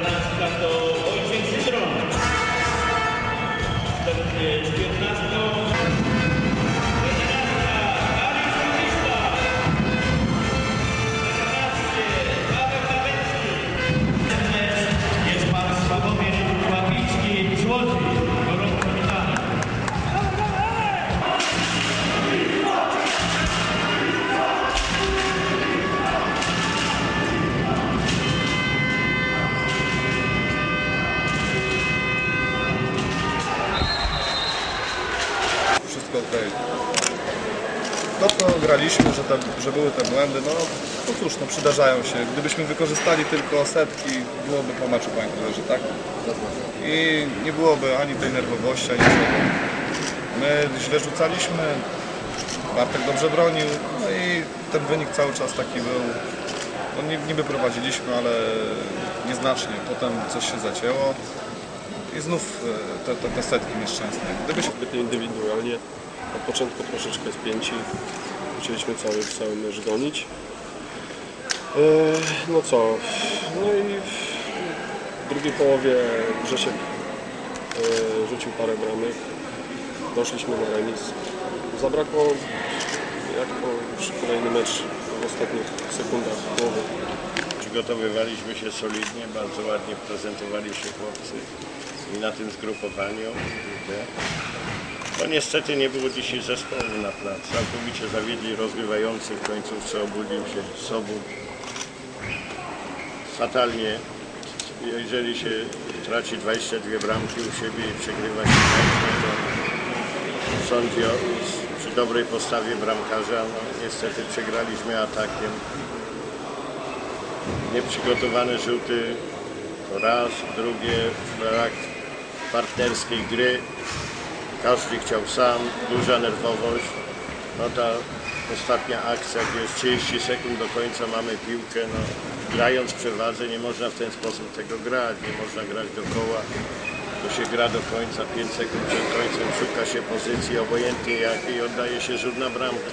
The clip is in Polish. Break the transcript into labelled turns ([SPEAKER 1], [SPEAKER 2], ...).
[SPEAKER 1] 14 syndrom.
[SPEAKER 2] Wszystko okej. To, co graliśmy, że, te, że były te błędy, no, no cóż, no przydarzają się. Gdybyśmy wykorzystali tylko setki, byłoby po meczu, panie trenerze, tak? I nie byłoby ani tej nerwowości, ani niczego. My źle rzucaliśmy, Bartek dobrze bronił, no i ten wynik cały czas taki był. No, ni- niby prowadziliśmy, ale nieznacznie. Potem coś się zacięło i znów e, te, te, te setki nieszczęsne. Gdybyśmy
[SPEAKER 3] zbyt indywidualnie. Od początku troszeczkę spięci. Chcieliśmy cały, cały mecz gonić. Eee, No co? No i w drugiej połowie Grzesiek eee, rzucił parę bramek. Doszliśmy na remis. Zabrakło jak to już kolejny mecz w ostatnich sekundach połowy.
[SPEAKER 4] Przygotowywaliśmy się solidnie, bardzo ładnie prezentowali się chłopcy na tym zgrupowaniu. No niestety nie było dzisiaj zespołu na plac. Całkowicie zawiedli rozgrywający w końcówce obudził się Sobór. Fatalnie, jeżeli się traci 22 bramki u siebie i przegrywa się no to sądzi o, przy dobrej postawie bramkarza, no niestety przegraliśmy atakiem nieprzygotowany żółty to raz, drugie brak partnerskiej gry. Każdy chciał sam, duża nerwowość. No ta ostatnia akcja, gdzie jest 30 sekund do końca mamy piłkę, no grając w przewadze nie można w ten sposób tego grać, nie można grać do koła. To się gra do końca, 5 sekund przed końcem szuka się pozycji obojętnie jakiej oddaje się rzut na bramkę.